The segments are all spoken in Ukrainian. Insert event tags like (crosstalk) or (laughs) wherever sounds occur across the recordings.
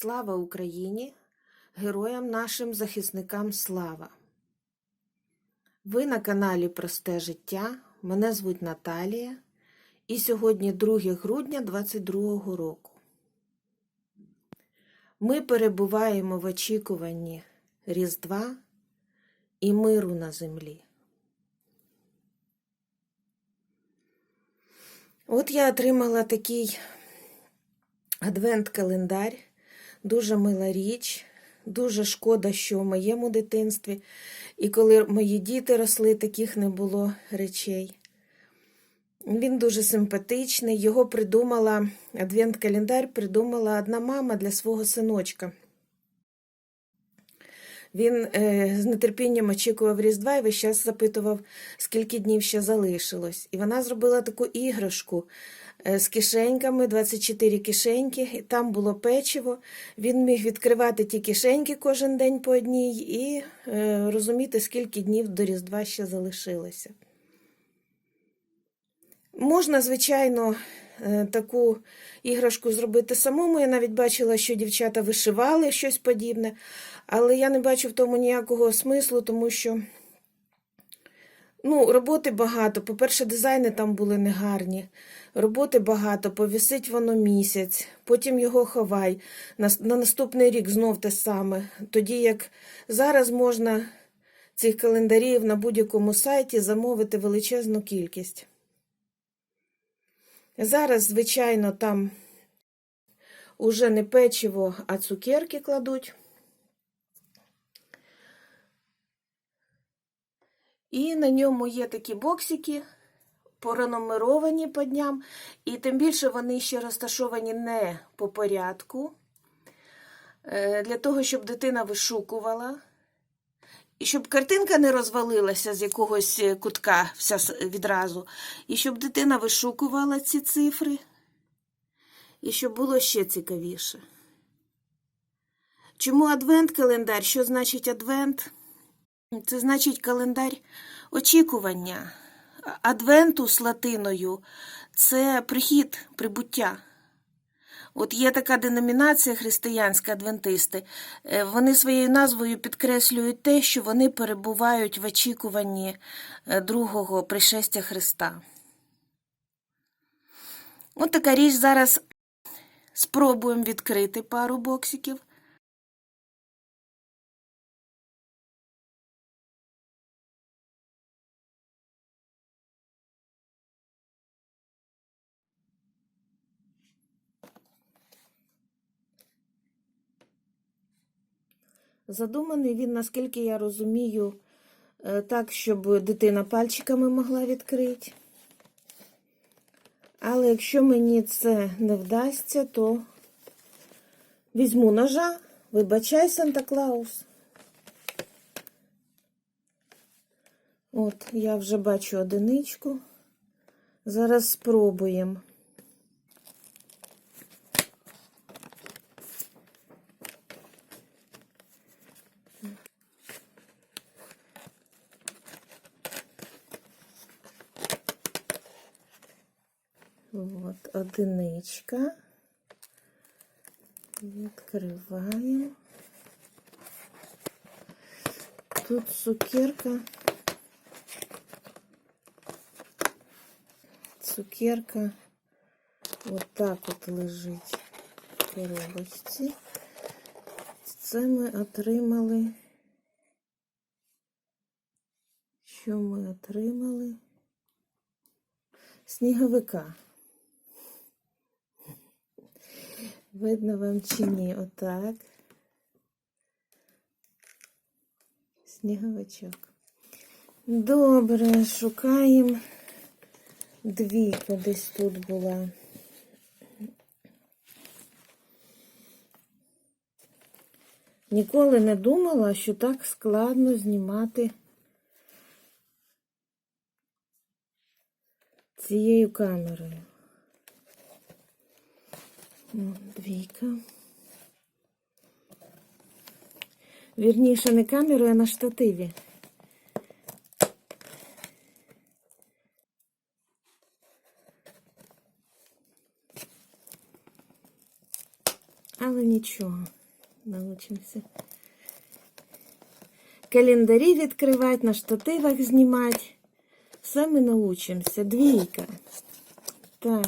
Слава Україні! Героям нашим захисникам слава! Ви на каналі Просте життя. Мене звуть Наталія. І сьогодні 2 грудня 2022 року. Ми перебуваємо в очікуванні Різдва і миру на землі. От я отримала такий адвент-календар, дуже мила річ, дуже шкода, що в моєму дитинстві, і коли мої діти росли, таких не було речей. Він дуже симпатичний. Його придумала, адвент-календар придумала одна мама для свого синочка. Він е, з нетерпінням очікував Різдва і весь час запитував, скільки днів ще залишилось. І вона зробила таку іграшку з кишеньками, 24 кишеньки, там було печиво. Він міг відкривати ті кишеньки кожен день по одній і е, розуміти, скільки днів до Різдва ще залишилося. Можна, звичайно, е, таку іграшку зробити самому. Я навіть бачила, що дівчата вишивали щось подібне, але я не бачу в тому ніякого смислу, тому що ну, роботи багато. По-перше, дизайни там були негарні. Роботи багато, повісить воно місяць, потім його ховай. На, на наступний рік знов те саме. Тоді як зараз можна цих календарів на будь-якому сайті замовити величезну кількість. Зараз, звичайно, там уже не печиво, а цукерки кладуть. І на ньому є такі боксики, пронумеровані по дням, і тим більше вони ще розташовані не по порядку, е, для того, щоб дитина вишукувала. І щоб картинка не розвалилася з якогось е, кутка вся відразу. І щоб дитина вишукувала ці цифри. І щоб було ще цікавіше. Чому адвент-календар? Що значить адвент? Це значить календар очікування. Адвентус латиною це прихід, прибуття. От є така деномінація християнська адвентисти. Вони своєю назвою підкреслюють те, що вони перебувають в очікуванні другого пришестя Христа. От така річ зараз спробуємо відкрити пару боксиків. Задуманий він, наскільки я розумію, так, щоб дитина пальчиками могла відкрити. Але якщо мені це не вдасться, то візьму ножа, вибачай, Санта Клаус. От, я вже бачу одиничку. Зараз спробуємо. От, одиничка. Відкриваємо. Тут цукерка. Цукерка от так от лежить в коробочці. Це ми отримали. Що ми отримали? Сніговика. Видно вам чи ні? Отак. Сніговичок. Добре, шукаємо. Двійка десь тут була. Ніколи не думала, що так складно знімати цією камерою. Двійка. Вірніше, не камерою, а на штативі. Але нічого, научимося. Календарі відкривати, на штативах знімати. Все ми научимося. Двійка. Так.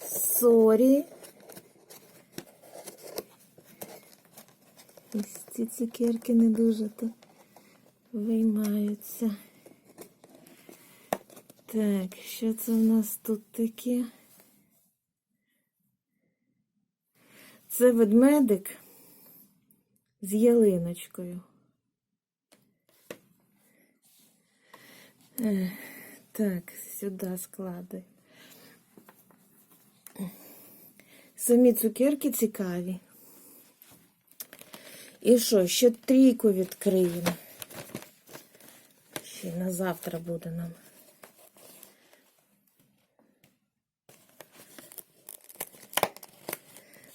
Сорі. Ось ці цукерки не дуже то виймаються. Так, що це в нас тут таке? Це ведмедик з ялиночкою. Так, сюди складай. Самі цукерки цікаві. І що, ще трійку відкриємо. Ще на завтра буде нам.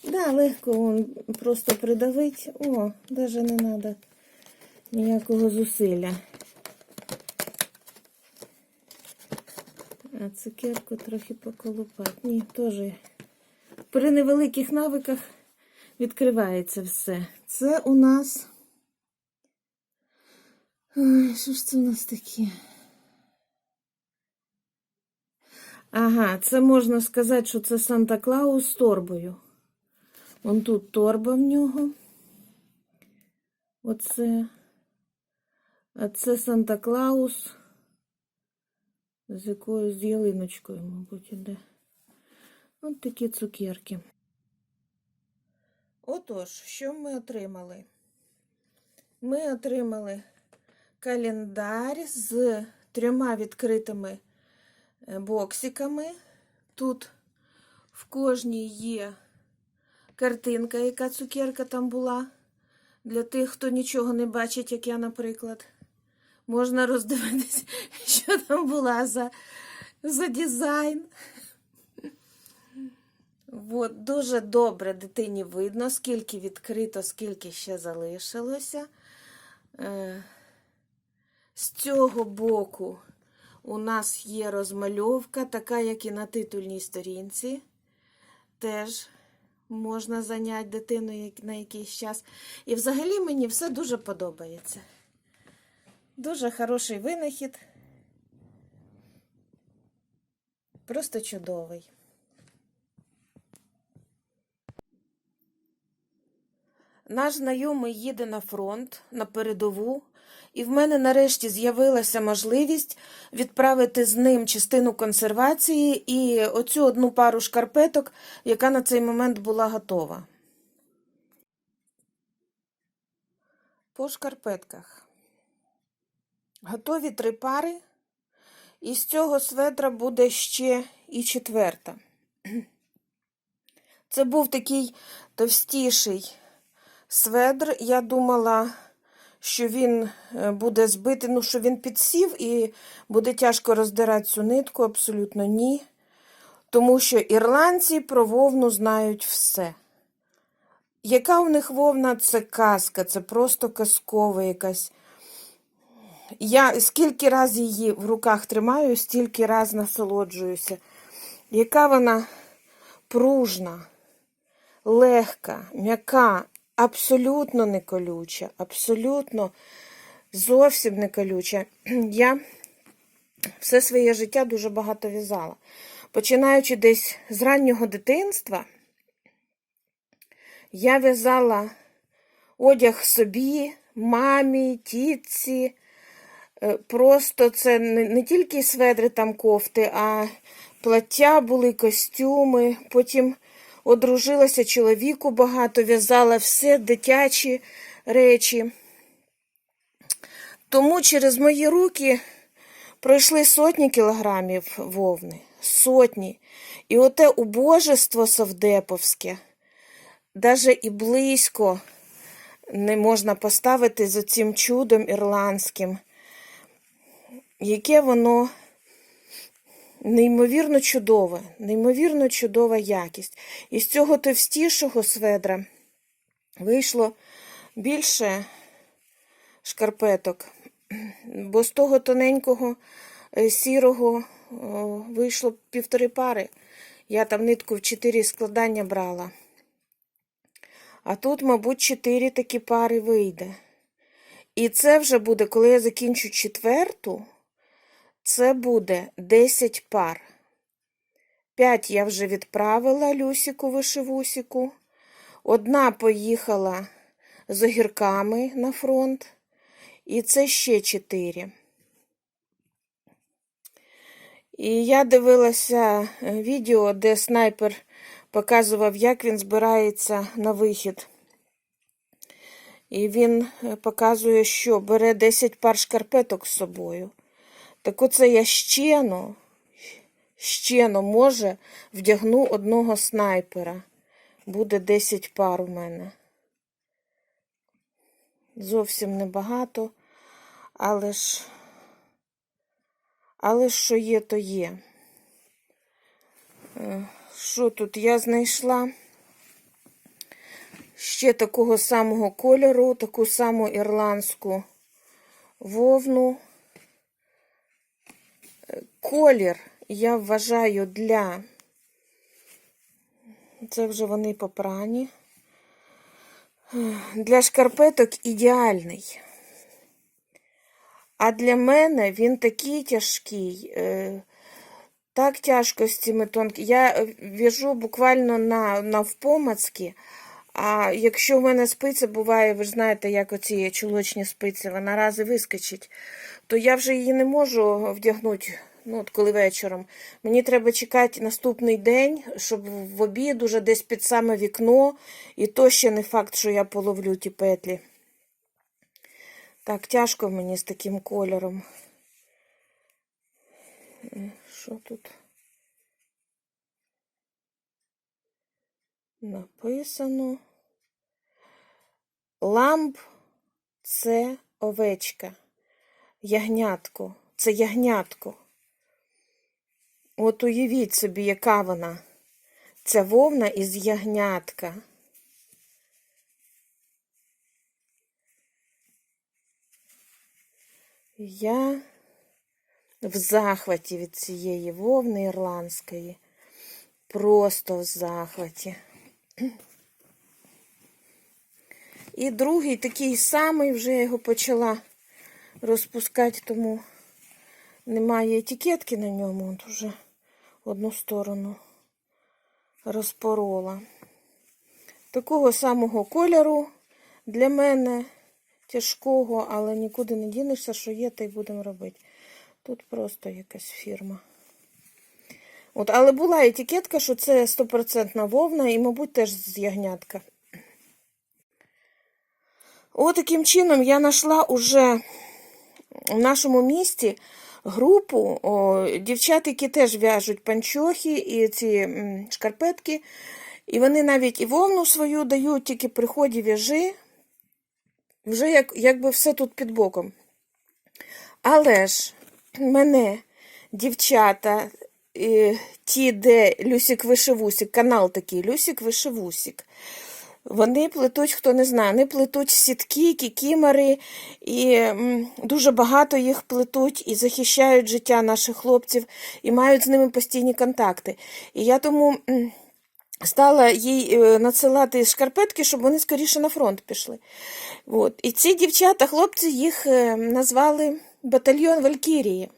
Да, легко он просто придавить. О, даже не треба ніякого зусилля. А цукерку трохи поколупати. Ні, теж при невеликих навиках відкривається все. Це у нас. Ой, що ж це у нас таке? Ага, це можна сказати, що це Санта Клаус з торбою. Вон тут торба в нього. Оце. А це Санта Клаус. З якоюсь з ялиночкою, мабуть, іде. От такі цукерки. Отож, що ми отримали? Ми отримали календар з трьома відкритими е, боксиками. Тут в кожній є картинка, яка цукерка там була. Для тих, хто нічого не бачить, як я, наприклад. Можна роздивитися, (laughs) що там була за, за дизайн. От, дуже добре дитині видно, скільки відкрито, скільки ще залишилося. Е, з цього боку у нас є розмальовка, така, як і на титульній сторінці. Теж можна зайняти дитину на якийсь час. І взагалі мені все дуже подобається. Дуже хороший винахід. Просто чудовий. Наш знайомий їде на фронт, на передову, і в мене нарешті з'явилася можливість відправити з ним частину консервації і оцю одну пару шкарпеток, яка на цей момент була готова. По шкарпетках. Готові три пари. І з цього светра буде ще і четверта. (clears throat) Це був такий товстіший сведр. Я думала, що він е, буде збитий, ну, що він підсів і буде тяжко роздирати цю нитку. Абсолютно ні. Тому що ірландці про вовну знають все. Яка у них вовна? Це казка, це просто казкова якась. Я скільки раз її в руках тримаю, стільки раз насолоджуюся. Яка вона пружна, легка, м'яка, абсолютно не колюча, абсолютно зовсім не колюча. (clears throat) Я все своє життя дуже багато в'язала. Починаючи десь з раннього дитинства, я в'язала одяг собі, мамі, тітці. Е, Просто це не, тільки сведри там кофти, а плаття були, костюми. Потім одружилася чоловіку багато, в'язала все дитячі речі. Тому через мої руки пройшли сотні кілограмів вовни. Сотні. І оте убожество совдеповське, навіть і близько не можна поставити з цим чудом ірландським яке воно неймовірно чудове, неймовірно чудова якість. І з цього товстішого сведра вийшло більше шкарпеток, бо з того тоненького е, сірого вийшло півтори пари. Я там нитку в чотири складання брала. А тут, мабуть, чотири такі пари вийде. І це вже буде, коли я закінчу четверту, це буде 10 пар. 5 я вже відправила Люсіку вишивусіку. Одна поїхала з огірками на фронт. І це ще 4. І я дивилася е, відео, де снайпер показував, як він збирається на вихід. І він е, показує, що бере 10 пар шкарпеток з собою. Так оце я щено, щено, може, вдягну одного снайпера. Буде 10 пар у мене. Зовсім небагато, але ж, але що є, то є. Е, Що тут я знайшла? Ще такого самого кольору, таку саму ірландську вовну. Колір я вважаю для, це вже вони попрані, для шкарпеток ідеальний. А для мене він такий тяжкий, е, так тяжко з цими тонкими. Я в'яжу буквально на, навпомацьки, а якщо в мене спиця буває, ви ж знаєте, як оці чулочні спиці, вона раз вискочить, то я вже її не можу вдягнути, ну, от коли вечором. Мені треба чекати наступний день, щоб в обід уже десь під саме вікно, і то ще не факт, що я половлю ті петлі. Так, тяжко мені з таким кольором. Що тут? Написано. Ламб це овечка. Ягнятко. Це ягнятко. От уявіть собі, яка вона. Ця вовна із ягнятка. Я в захваті від цієї вовни ірландської. Просто в захваті. І другий такий самий, вже я його почала розпускати, тому немає етикетки на ньому. От вже одну сторону розпорола. Такого самого кольору для мене тяжкого, але нікуди не дінешся, що є, та й будемо робити. Тут просто якась фірма. От, але була етикетка, що це 100% вовна і, мабуть, теж з ягнятка. От таким чином я знайшла уже в нашому місті групу о, дівчат, які теж в'яжуть панчохи і ці шкарпетки. І вони навіть і вовну свою дають, тільки приході в'яжи. Вже як, якби все тут під боком. Але ж мене дівчата, е, ті, де Люсік Вишивусік, канал такий Люсік Вишивусік. Вони плетуть, хто не знає, вони плетуть сітки, кікімори, і дуже багато їх плетуть і захищають життя наших хлопців, і мають з ними постійні контакти. І я тому стала їй е, надсилати шкарпетки, щоб вони скоріше на фронт пішли. От. І ці дівчата, хлопці, їх е, назвали батальйон Валькірії.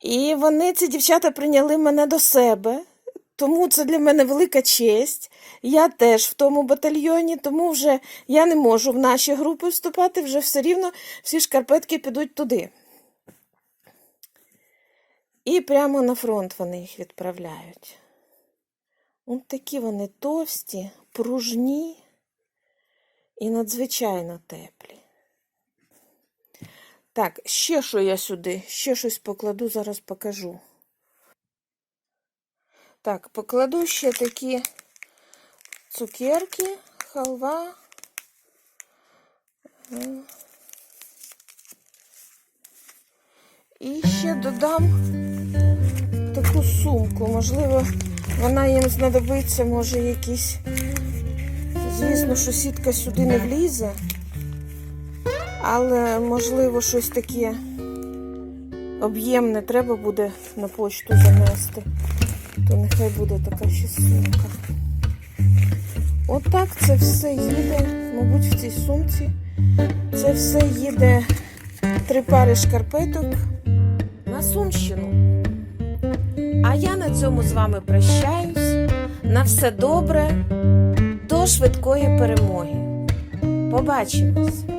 І вони, ці дівчата, прийняли мене до себе. Тому це для мене велика честь. Я теж в тому батальйоні, тому вже я не можу в наші групи вступати, вже все рівно всі шкарпетки підуть туди. І прямо на фронт вони їх відправляють. От такі вони товсті, пружні і надзвичайно теплі. Так, ще що я сюди, ще щось покладу, зараз покажу. Так, покладу ще такі цукерки, халва. І ще додам таку сумку. Можливо, вона їм знадобиться, може, якісь. Звісно, що сітка сюди не влізе, але, можливо, щось таке об'ємне треба буде на почту занести, то нехай буде така ще сумка. Отак це все їде, мабуть, в цій сумці. Це все їде три пари шкарпеток на Сумщину. А я на цьому з вами прощаюсь. На все добре, до швидкої перемоги. Побачимось!